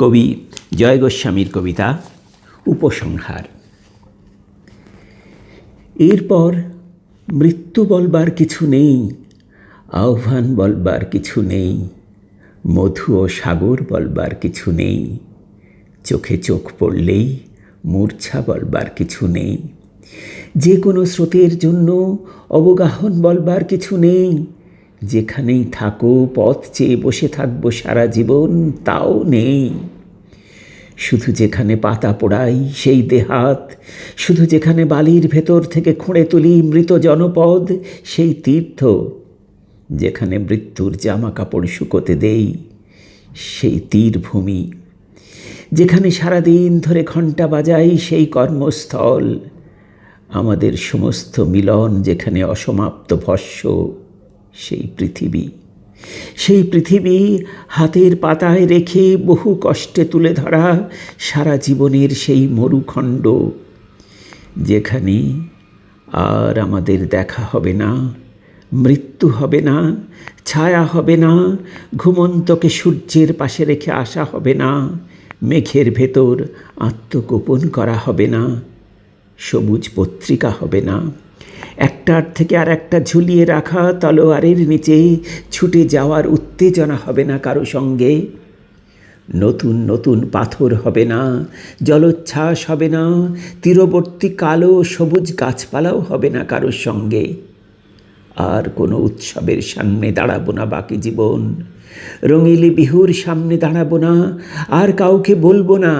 কবি জয় গোস্বামীর কবিতা, উপসংহার। এরপর মৃত্যু বলবার কিছু নেই, আহ্বান বলবার কিছু নেই, মধু ও সাগর বলবার কিছু নেই, চোখে চোখ পড়লেই মূর্ছা বলবার কিছু নেই। যে কোনো স্রোতের জন্য অবগাহন বলবার কিছু নেই যেখানেই থাকো, পথ চেয়ে বসে থাকব সারা জীবন, তাও নেই। শুধু যেখানে পাতা পোড়াই সেই দেহাত, শুধু যেখানে বালির ভেতর থেকে খুঁড়ে তুলি মৃত জনপদ, সেই তীর্থ, যেখানে মৃত্যুর জামা কাপড় শুকোতে দেই সেই তীরভূমি। যেখানে সারাদিন ধরে ঘণ্টা বাজাই সেই কর্মস্থল, আমাদের সমস্ত মিলন যেখানে অসমাপ্ত ভস্য। সেই পৃথিবী। সেই পৃথিবী হাতের পাতায় রেখে বহু কষ্টে তুলে ধরা সারা জীবনের সেই মরুখণ্ড। যেখানে আর আমাদের দেখা হবে না, মৃত্যু হবে না, ছায়া হবে না, ঘুমন্তকে সূর্যের পাশে রেখে আসা হবে না, মেঘের ভেতর আত্মগোপন করা হবে না, সবুজ পত্রিকা হবে না। একটার থেকে আর একটা ঝুলিয়ে রাখা তলোয়ারের নিচে ছুটে যাওয়ার উত্তেজনা হবে না কারও সঙ্গে। নতুন নতুন পাথর হবে না, জলোচ্ছ্বাস হবে না, তীরবর্তী কালো সবুজ গাছপালাও হবে না কারোর সঙ্গে। আর কোনো উৎসবের সামনে দাঁড়াবো না বাকি জীবন। রঙিলি বিহুর সামনে দাঁড়াবো না, আর কাউকে বলব না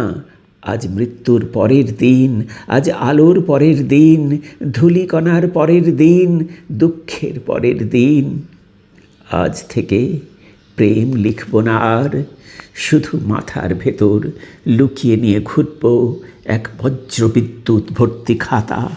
আজ মৃত্যুর পরের দিন, আজ আলোর পরের দিন, ধূলিকণার পরের দিন, দুঃখের পরের দিন। আজ থেকে প্রেম লিখব না আর, শুধু মাথার ভেতর লুকিয়ে নিয়ে ঘুরব এক বজ্রবিদ্যুৎ ভর্তি খাতা।